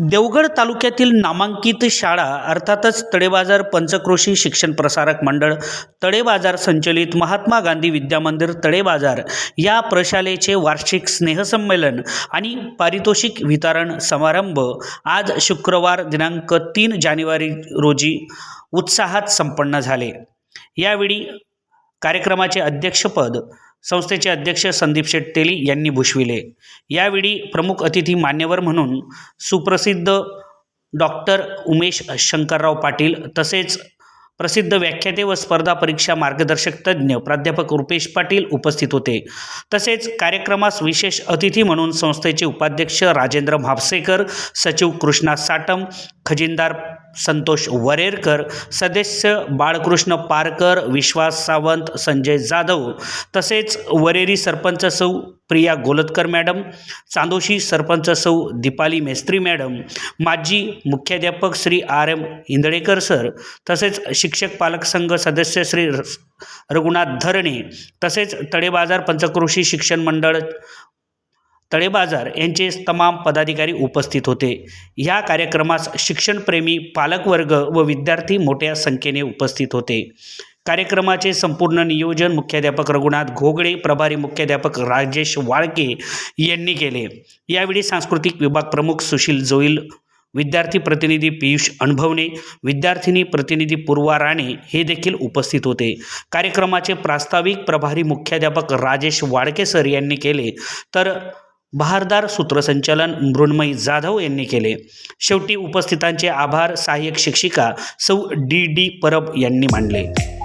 देवगड तालुक्यातील नामांकित शाळा अर्थातच तळेबाजार पंचक्रोशी शिक्षण प्रसारक मंडळ तळेबाजार संचलित महात्मा गांधी विद्यामंदिर तळेबाजार या प्रशालेचे वार्षिक स्नेहसंमेलन आणि पारितोषिक वितरण समारंभ आज शुक्रवार दिनांक तीन जानेवारी रोजी उत्साहात संपन्न झाले. यावेळी कार्यक्रमाचे अध्यक्षपद संस्थेचे अध्यक्ष संदीप शेट्टेली यांनी भूषविले. यावेळी प्रमुख अतिथी मान्यवर म्हणून सुप्रसिद्ध डॉक्टर उमेश शंकरराव पाटील तसेच प्रसिद्ध व्याख्याते व स्पर्धा परीक्षा मार्गदर्शक तज्ज्ञ प्राध्यापक रुपेश पाटील उपस्थित होते. तसेच कार्यक्रमास विशेष अतिथी म्हणून संस्थेचे उपाध्यक्ष राजेंद्र म्हापसेकर सचिव कृष्णा साटम खजिनदार संतोष वरेरकर सदस्य बाळकृष्ण पारकर विश्वास सावंत संजय जाधव तसेच वरेरी सरपंच सौ प्रिया गोलतकर मॅडम चांदोशी सरपंच सौ दीपाली मेस्त्री मॅडम माजी मुख्याध्यापक Shri R M Indalekar sir तसेच शिक्षक पालक संघ सदस्य श्री र- रघुनाथ धरणे तसेच तळेबाजार पंचक्रोशी शिक्षण मंडळ तळेबाजार यांचे तमाम पदाधिकारी उपस्थित होते. या कार्यक्रमास शिक्षणप्रेमी पालकवर्ग व विद्यार्थी मोठ्या संख्येने उपस्थित होते. कार्यक्रमाचे संपूर्ण नियोजन मुख्याध्यापक रघुनाथ घोगडे प्रभारी मुख्याध्यापक राजेश वाळके यांनी केले. यावेळी सांस्कृतिक विभाग प्रमुख सुशील जोईल विद्यार्थी प्रतिनिधी पियुष अनुभवणे विद्यार्थिनी प्रतिनिधी पूर्वा राणे हे देखील उपस्थित होते. कार्यक्रमाचे प्रास्ताविक प्रभारी मुख्याध्यापक राजेश वाडके सर यांनी केले. तर बहारदार सूत्रसंचालन मृण्मयी जाधव यांनी केले. शेवटी उपस्थितांचे आभार सहाय्यक शिक्षिका सौ डी डी परब यांनी मानले.